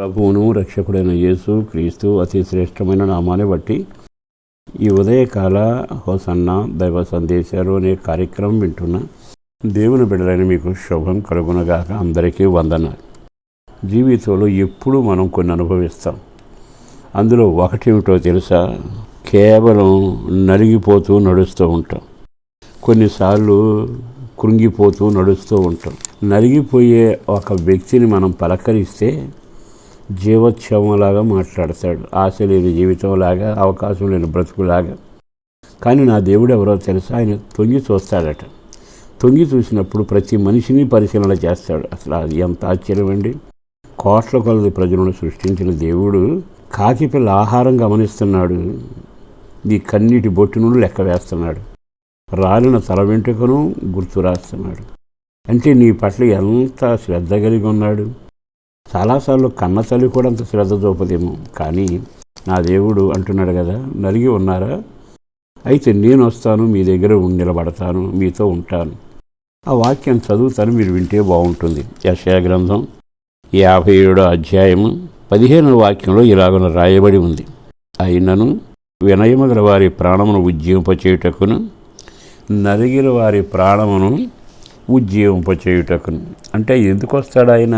ప్రభువును రక్షకుడైన యేసు క్రీస్తు అతి శ్రేష్టమైన నామాన్ని బట్టి ఈ ఉదయకాల హోసన్న దైవ సందేశాలు అనే కార్యక్రమం వింటున్న దేవుని బిడ్డలైన మీకు శుభం కలుగునగాక అందరికీ వందనాలు. జీవితంలో ఎప్పుడూ మనం కొన్ని అనుభవిస్తాం. అందులో ఒకటేమిటో తెలుసా? కేవలం నలిగిపోతూ నడుస్తూ ఉంటాం. కొన్నిసార్లు కృంగిపోతూ నడుస్తూ ఉంటాం. నలిగిపోయే ఒక వ్యక్తిని మనం పలకరిస్తే జీవోత్సవంలాగా మాట్లాడతాడు. ఆశ లేని జీవితంలాగా అవకాశం లేని బ్రతుకులాగా. కానీ నా దేవుడు ఎవరో తెలుసా? ఆయన తొంగి చూస్తాడట. తొంగి చూసినప్పుడు ప్రతి మనిషిని పరిశీలన చేస్తాడు. అసలు అది ఎంత ఆశ్చర్యమండి. కోట్ల కొలది ప్రజలను సృష్టించిన దేవుడు కాకి పిల్ల ఆహారం గమనిస్తున్నాడు. నీ కన్నీటి బొట్టును లెక్క వేస్తున్నాడు. రాలిన తల వెంట్రుకను గుర్తు రాస్తున్నాడు. అంటే నీ పట్ల ఎంత శ్రద్ధ కలిగి ఉన్నాడు? చాలాసార్లు కన్న తల్లి కూడా అంత శ్రద్ధ చూపదేమో కానీ నా దేవుడు అంటున్నాడు కదా నలిగి ఉన్నారా? అయితే నేను వస్తాను మీ దగ్గర నిలబడతాను మీతో ఉంటాను. ఆ వాక్యం చదువుతాను మీరు వింటే బాగుంటుంది. యశయా గ్రంథం యాభై ఏడో అధ్యాయము పదిహేనవ వాక్యంలో ఇలాగన రాయబడి ఉంది. అయినను వినయము గల వారి ప్రాణమును ఉజ్జీవింపచేయుటకును నలిగిన వారి ప్రాణమును ఉజ్జీవింపచేయుటకును. అంటే ఎందుకు వస్తాడు ఆయన?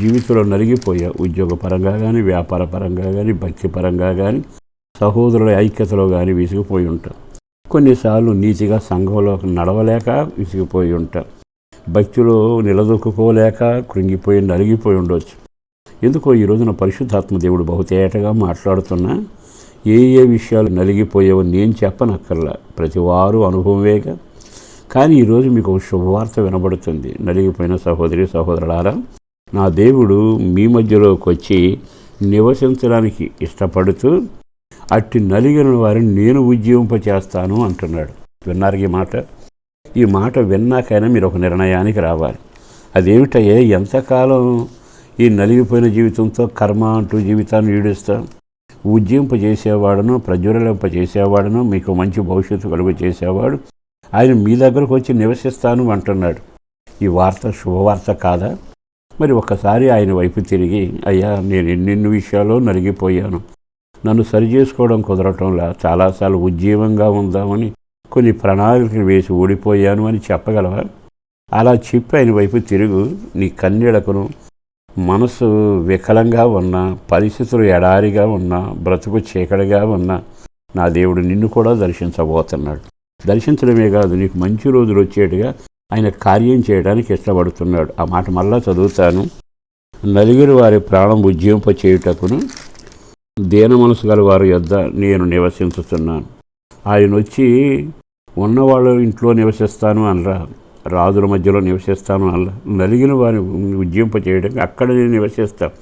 జీవితంలో నలిగిపోయా ఉద్యోగపరంగా కానీ వ్యాపార పరంగా కానీ భక్తి పరంగా కానీ సహోదరుల ఐక్యతలో కానీ విసిగిపోయి ఉంటాం. కొన్నిసార్లు నీతిగా సంఘంలో నడవలేక విసిగిపోయి ఉంటాం. భక్తిలో నిలదొక్కుకోలేక కృంగిపోయి నలిగిపోయి ఉండవచ్చు ఎందుకో ఈ రోజున పరిశుద్ధాత్మ దేవుడు బహుతేటగా మాట్లాడుతున్నా ఏ ఏ విషయాలు నలిగిపోయావో నేను చెప్పనక్కర్లా. ప్రతివారు అనుభవమేగా కానీ ఈరోజు మీకు ఒక శుభవార్త వినబడుతుంది. నలిగిపోయిన సహోదరి సహోదరులారా నా దేవుడు మీ మధ్యలోకి వచ్చి నివసించడానికి ఇష్టపడుతూ అట్టి నలిగిన వారిని నేను ఉద్యోగింపచేస్తాను అంటున్నాడు. విన్నారు ఈ మాట? ఈ మాట విన్నాకైనా మీరు ఒక నిర్ణయానికి రావాలి. అదేమిటయ్యే ఎంతకాలం ఈ నలిగిపోయిన జీవితంతో కర్మ అంటూ జీవితాన్ని ఈడుస్తాం ఉజ్జింపజేసేవాడును ప్రజ్వలింపజేసేవాడును మీకు మంచి భవిష్యత్తు కలుగు చేసేవాడు ఆయన మీ దగ్గరకు వచ్చి నివసిస్తాను అంటున్నాడు. ఈ వార్త శుభవార్త కాదా? మరి ఒక్కసారి ఆయన వైపు తిరిగి అయ్యా నేను ఎన్నెన్ని విషయాల్లో నలిగిపోయాను నన్ను సరిచేసుకోవడం కుదరటంలా చాలాసార్లు ఉజ్జీవంగా ఉందామని కొన్ని ప్రణాళికలు వేసి ఓడిపోయాను అని చెప్పగలవా? అలా చెప్పి ఆయన వైపు తిరుగు నీ కన్నీళ్ళకును మనసు వికలంగా ఉన్న పరిస్థితులు ఎడారిగా ఉన్న బ్రతుకు చీకటిగా ఉన్న నా దేవుడు నిన్ను కూడా దర్శించబోతున్నాడు. దర్శించడమే కాదు నీకు మంచి రోజులు వచ్చేట్టుగా ఆయన కార్యం చేయడానికి ఇష్టపడుతున్నాడు. ఆ మాట మళ్ళా చదువుతాను. నలుగురు వారి ప్రాణం ఉజ్జీంప చేయుటకును దీన మనసు గల వారి యొద్ద నేను నివసించుతున్నాను. ఆయన వచ్చి ఉన్నవాళ్ళ ఇంట్లో నివసిస్తాను అనరా. రాజుల మధ్యలో నివసిస్తాను అనరా. నలిగిన వారిని ఉజ్జింప చేయడానికి అక్కడ నేను నివసిస్తాను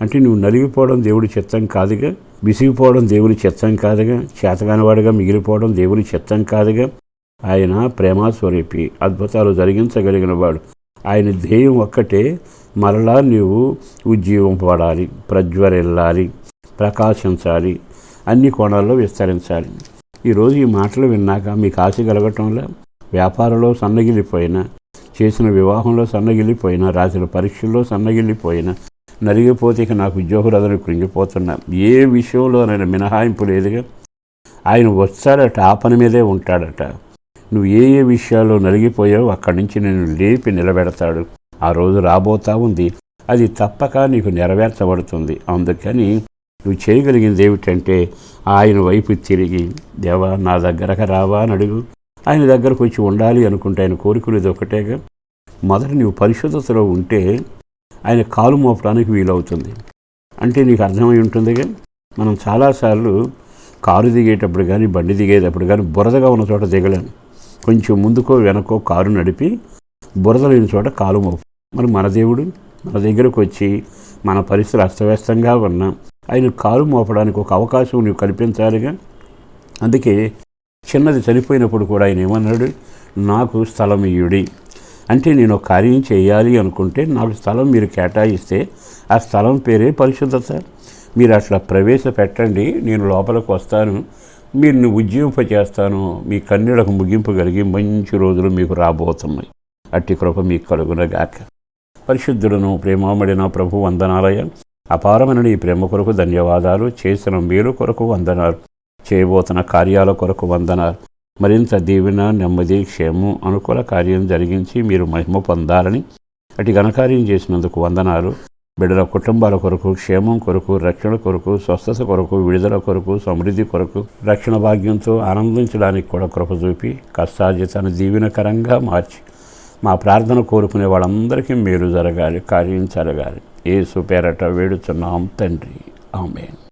అంటే నువ్వు నలిగిపోవడం దేవుడి చిత్తం కాదుగా. విసిగిపోవడం దేవుని చిత్తం కాదుగా. చేతగానివాడిగా మిగిలిపోవడం దేవుని చిత్తం కాదుగా. ఆయన ప్రేమాస్వరూపి అద్భుతాలు జరిగించగలిగిన వాడు. ఆయన ధ్యేయం ఒక్కటే మరలా నీవు ఉజ్జీవింపబడాలి ప్రజ్వరిల్లాలి ప్రకాశించాలి అన్ని కోణాల్లో విస్తరించాలి. ఈరోజు ఈ మాటలు విన్నాక మీకు ఆశ కలగటంలో? వ్యాపారంలో సన్నగిలిపోయినా చేసిన వివాహంలో సన్నగిలిపోయినా రాసిన పరీక్షల్లో సన్నగిలిపోయినా నలిగిపోతే ఇక నాకు ఉద్యోగులందరూ కృంగిపోతున్నా. ఏ విషయంలోనైనా మినహాయింపు లేదుగా? ఆయన వస్తాడట ఆ పని మీదే ఉంటాడట. నువ్వు ఏ ఏ విషయాల్లో నలిగిపోయావో అక్కడి నుంచి నేను లేపి నిలబెడతాడు. ఆ రోజు రాబోతా ఉంది. అది తప్పక నీకు నెరవేర్చబడుతుంది. అందుకని నువ్వు చేయగలిగింది ఏమిటంటే ఆయన వైపు తిరిగి దేవా నా దగ్గరకు రావా అని అడుగు. ఆయన దగ్గరకు వచ్చి ఉండాలి అనుకుంటే ఆయన కోరికలు ఇది ఒకటేగా. మొదట నీవు పరిశుద్ధతలో ఉంటే ఆయన కాలు మోపడానికి వీలవుతుంది. అంటే నీకు అర్థమై ఉంటుందిగా? మనం చాలాసార్లు కారు దిగేటప్పుడు కానీ బండి దిగేటప్పుడు కానీ బురదగా ఉన్న చోట దిగలేము కొంచెం ముందుకో వెనకో కారు నడిపి బురద లేని చోట కాలు మోపు. మరి మన దేవుడు మన దగ్గరకు వచ్చి మన పరిస్థితులు అస్తవ్యస్తంగా ఉన్నా ఆయన కాలు మోపడానికి ఒక అవకాశం నువ్వు కల్పించాలిగా? అందుకే చిన్నది చనిపోయినప్పుడు కూడా ఆయన ఏమన్నాడు? నాకు స్థలం ఇయ్యుడి. అంటే నేను ఒక కార్యం చేయాలి అనుకుంటే నాకు స్థలం మీరు కేటాయిస్తే ఆ స్థలం పేరే పరిశుద్ధత. మీరు అట్లా ప్రవేశపెట్టండి నేను లోపలికి వస్తాను. మీరు ఉజ్జీవింప చేస్తాను మీ కన్నీళ్ళకు ముగింపు కలిగి మంచి రోజులు మీకు రాబోతున్నాయి. అట్టి కృప మీకు కలుగునగాక పరిశుద్ధులను ప్రేమబడిన ప్రభు వందనాలయ. అపారమైన నీ ప్రేమ కొరకు ధన్యవాదాలు చేసిన మేలు కొరకు వందనాలు. చేయబోతున్న కార్యాల కొరకు వందనాలు. మరింత దీవెన నెమ్మది క్షేమం అనుకూల కార్యం జరిగించి మీరు మహిమ పొందాలని అటు ఘనకార్యం చేసినందుకు వందనాలు. బిడ్డల కుటుంబాల కొరకు క్షేమం కొరకు రక్షణ కొరకు స్వస్థత కొరకు విడుదల కొరకు సమృద్ధి కొరకు రక్షణ భాగ్యంతో ఆనందించడానికి కూడా కృప చూపి కష్టార్జితాన్ని దీవెనకరంగా మార్చి మా ప్రార్థన కోరుకునే వాళ్ళందరికీ మేలు జరగాలి కార్యం జరగాలి. ఏ సుపేరట వేడుచున్నాం తండ్రి. ఆమెను.